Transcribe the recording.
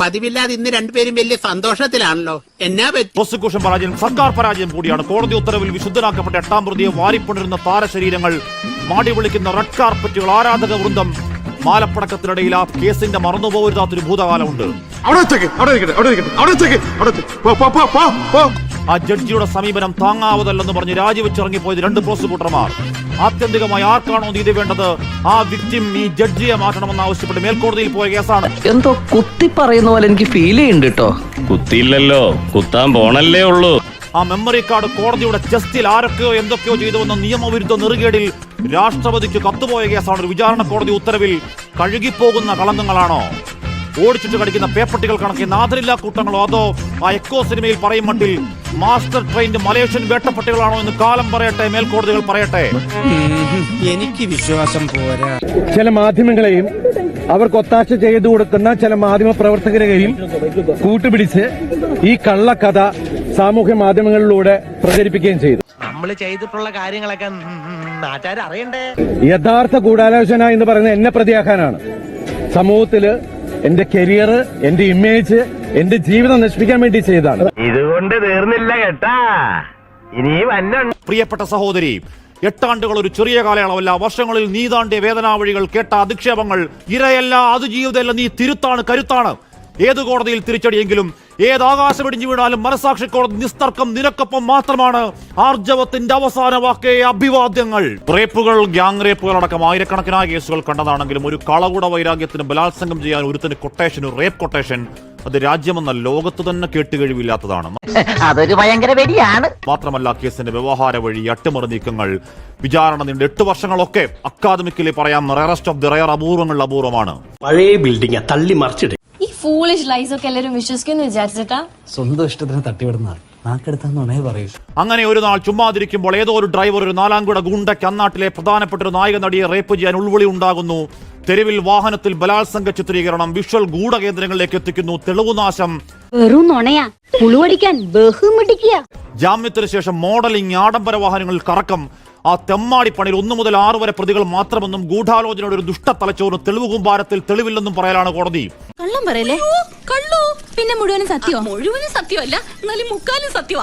പതിവില്ലാതെ ഇന്ന് രണ്ടുപേരും വലിയ സന്തോഷത്തിലാണല്ലോ. എന്നാ പറ്റി? പ്രോസിക്യൂഷൻ പരാജയം സർക്കാർ പരാജയം കൂടിയാണ്. കോടതി ഉത്തരവിൽ വിശുദ്ധനാക്കപ്പെട്ട എട്ടാം പ്രതിയെ വാരിപ്പുണരുന്ന താരശരീരങ്ങൾ മാടി വിളിക്കുന്ന റെഡ് കാർപ്പറ്റുകൾ ആരാധക വൃന്ദം മാലപ്പടക്കത്തിനിടയിൽ ആ കേസിന്റെ മറന്നുപോകരുതാത്തൊരു ഭൂതകാലമുണ്ട്. അവിടെ അവിടെ അവിടെ അവിടെ ആ ജഡ്ജിയുടെ സമീപനം താങ്ങാവതല്ലെന്ന് പറഞ്ഞ് രാജിവെച്ചിറങ്ങിപ്പോയത് രണ്ട് പ്രോസിക്യൂട്ടർമാർ. ആത്യന്തികമായി ആർക്കാണോ നീതി വേണ്ടത്? ആ വിക്ടിം ഈ ജഡ്ജിയെ മാറ്റണമെന്ന് ആവശ്യപ്പെട്ട് മേൽക്കോടതിയിൽ പോയ കേസാണ്. എന്തോ കുത്തി പറയുന്ന പോലെ എനിക്ക് ഫീൽ ചെയ്യുന്നുണ്ട് കേട്ടോ. കുത്തിയില്ലല്ലോ. കുത്താൻ പോണല്ലേ ഉള്ളൂ. ആ മെമ്മറി കാർഡ് കോടതിയുടെ ചെസ്റ്റിൽ ആരൊക്കെയോ എന്തൊക്കെയോ ചെയ്തുവെന്ന നിയമവിരുദ്ധ നെറുകേടിൽ രാഷ്ട്രപതിക്ക് കത്തുപോയ കേസാണ് ഒരു വിചാരണ കോടതി ഉത്തരവിൽ കഴുകിപ്പോകുന്ന കളങ്കങ്ങളാണോ? ഓടിച്ചിട്ട് കടിക്കുന്ന പേപ്പട്ടികൾ കണക്കി നാഥരില്ലാ കൂട്ടങ്ങളോ? അതോ ആ എക്കോ സിനിമയിൽ പറയും മട്ടിൽ മാസ്റ്റർ ട്രെയിൻഡ് മലേഷ്യൻ വേട്ടപ്പട്ടികളാണോ എന്ന് കാലം പറയട്ടെ മേൽക്കോടതികൾ പറയട്ടെ? എനിക്ക് വിശ്വാസം പോരാ. ചില മാധ്യമങ്ങളെയും അവർക്ക് ഒത്താശ ചെയ്തു കൊടുക്കുന്ന ചില മാധ്യമ പ്രവർത്തകരെയും കൂട്ടുപിടിച്ച് ഈ കള്ളക്കഥ സാമൂഹ്യ മാധ്യമങ്ങളിലൂടെ പ്രചരിപ്പിക്കുകയും ചെയ്തു. നമ്മൾ ചെയ്തിട്ടുള്ള കാര്യങ്ങളൊക്കെ നാട്ടുകാർ അറിയണ്ടേ? യഥാർത്ഥ ഗൂഢാലോചന എന്ന് പറയുന്നത് എന്നെ പ്രതിയാക്കാനാണ്. സമൂഹത്തിൽ എന്റെ കരിയർ എന്റെ ഇമേജ് എന്റെ ജീവിതം നശിപ്പിക്കാൻ വേണ്ടി ചെയ്തതാണ്. ഇതുകൊണ്ട് തീർന്നില്ല കേട്ടാ ഇനി വന്ന പ്രിയപ്പെട്ട സഹോദരി എട്ടാണ്ടുകൾ ഒരു ചെറിയ കാലയളവല്ല. വർഷങ്ങളിൽ നീതാണ്ടിയ വേദനാവഴികൾ കേട്ട അധിക്ഷേപങ്ങൾ ഇരയല്ല അതിജീവിതമല്ല നീ തിരുത്താണ് കരുത്താണ്. ഏത് കോടതിയിൽ തിരിച്ചടിയെങ്കിലും ഏത് ആകാശം ഇടിഞ്ഞു വീണാലും മനസാക്ഷി കോടതി നിസ്തർക്കം നിനക്കൊപ്പം മാത്രമാണ്. ആർജവത്തിന്റെ അവസാന വാക്കേ അഭിവാദ്യങ്ങൾ. റേപ്പുകൾ ഗ്യാങ് റേപ്പുകൾ അടക്കം ആയിരക്കണക്കിനായ കേസുകൾ കണ്ടതാണെങ്കിലും ഒരു കളകുട വൈരാഗ്യത്തിന് ബലാത്സംഗം ചെയ്യാൻ ഒരുത്തിന് കൊട്ടേഷൻ ഒരു റേപ്പ് കൊട്ടേഷൻ അത് രാജ്യമെന്ന ലോകത്ത് തന്നെ കേട്ടുകഴിവില്ലാത്തതാണ്. അതൊരു ഭയങ്കര വെടിയാണ്. മാത്രമല്ല കേസിന്റെ വ്യവഹാര വഴി അട്ടിമറി നീക്കങ്ങൾ വിചാരണ നീണ്ട എട്ട് വർഷങ്ങളൊക്കെ അക്കാദമിക്കലി പറയാം റയറസ്റ്റ് ഓഫ് ദി റയർ അപൂർവങ്ങൾ അപൂർവമാണ്. പഴയ ബിൽഡിംഗ് തള്ളി മറിച്ചിട്ട് ഫൂളിഷ് ലൈസ് ഒക്കെ എല്ലാരും വിശ്വസിക്കുന്നു വിചാരിച്ചിട്ടാ? സ്വന്തം ഇഷ്ടത്തിന് തട്ടിവിടുന്ന നാക്കെടുത്താന്നുണേ പറയൂ. അങ്ങനെ ഒരു നാൾ ചുമ്മാതിരിക്കുമ്പോൾ ഏതോ ഒരു ഡ്രൈവർ ഒരു നാലാംകുട ഗുണ്ടയ്ക്ക് അന്നാട്ടിലെ പ്രധാനപ്പെട്ട ഒരു നായക നടിയെ റേപ്പ് ചെയ്യാൻ ഉൾവിളി ഉണ്ടാകുന്നു. തെരുവിൽ വാഹനത്തിൽ ബലാത്സംഗ ചിത്രീകരണം വിഷ്വൽ ഗൂഢകേന്ദ്രങ്ങളിലേക്ക് എത്തിക്കുന്നു. തെളിവുനാശം വെറും നുണയാ. പുളുവടിക്കാൻ ബഹുമിടിക്കുക ജാമ്യത്തിന് ശേഷം മോഡലിംഗ് ആഡംബര വാഹനങ്ങളിൽ കറക്കം. ആ തെമ്മാടി പണിയിൽ ഒന്നു മുതൽ ആറ് വരെ പ്രതികൾ മാത്രമെന്നും ഗൂഢാലോചനയുടെ ഒരു ദുഷ്ട തലച്ചോറ് തെളിവ് കുമ്പാരത്തിൽ തെളിവില്ലെന്നും പറയലാണ് കോടതി. കള്ളം പറയല്ലേ? കള്ളു? പിന്നെ മുഴുവനും സത്യോ മുഴുവനും സത്യമല്ല എന്നാലും മുക്കാലും സത്യമാ.